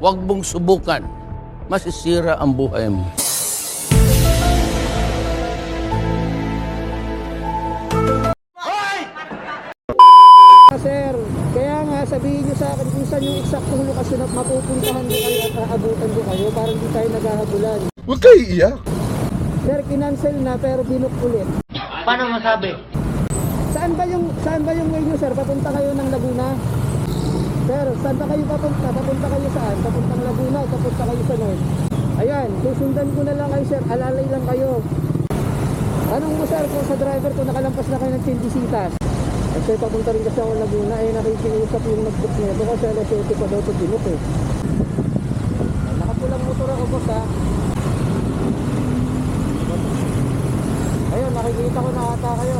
Huwag mong subukan. Masisira ang buhay mo. Sir, kaya nga sabihin nyo sa akin kung saan yung eksaktong lokasyon at mapupuntahan ko kayo at aabutan ko kayo para hindi tayo naghahabulan. Huwag kayo iiyak. Sir, kinancel na pero binook ulit. Paano masabi? Saan ba yung saan ba yung way nyo, sir? Papunta kayo ng Laguna? Saan ba kayo papunta? Papunta kayo saan? Papuntang Laguna papunta kayo sa North? Ayan, susundan ko na lang kayo, sir. Alalay lang kayo. Anong mo, sir, kung sa driver ko nakalampas na kayo ng Tindisitas? At sir, papunta rin kasi ako Laguna. Eh, nakikiusap yung nag-book niya. Baka siya alas 7 pa daw ito binook eh. Nakapulang motor ako, boss, ha? Ayun, nakikita ko na ata kayo.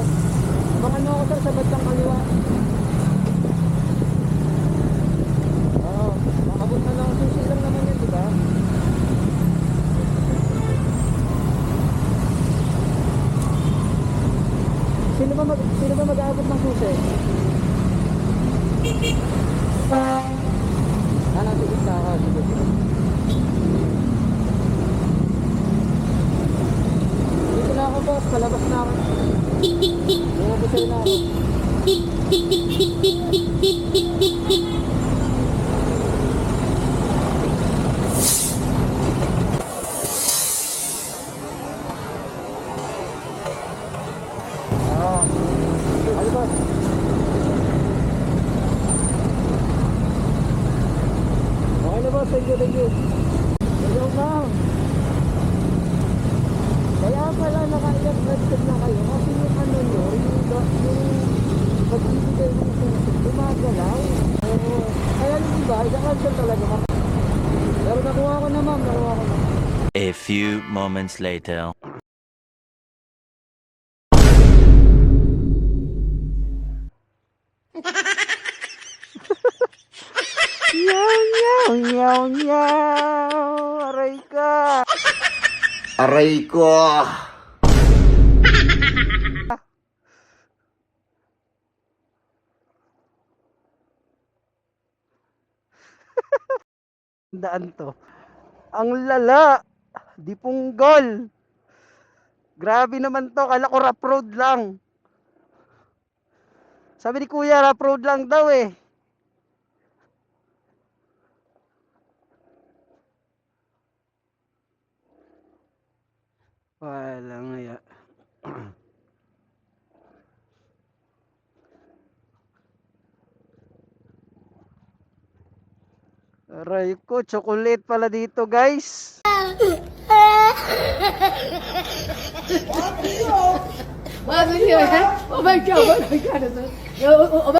Mga ano ako sir sa bandang kaliwa. Oo, makabot na lang susi lang naman yan, di ba? Sino ba mag sino ba mag-aabot ng susi? Ah, nasa gitna ka, sige, sige. Dito na ako boss, palabas na ako. Bumabusay na ako. Oo. Ano boss? Okay na boss, thank you, thank you. You, ma'am. Kaya pala headset na kayo kasi yung ano nyo, yung, pagbibigay ng susi, gumagalaw. Kaya yung iba, ika-cancel talaga. Pero nakuha ko na ma'am, nakuha ko na. A few moments later. Nyaw, nyaw. Aray ka. Aray ko. Daan to. Ang lala. Di punggol. Grabe naman to. Kala ko rough road lang. Sabi ni kuya, rough road lang daw eh. Walang ngaya. Aray ko, chocolate pala dito guys. Oh my god, oh my god, oh my god. Oh, oh, oh,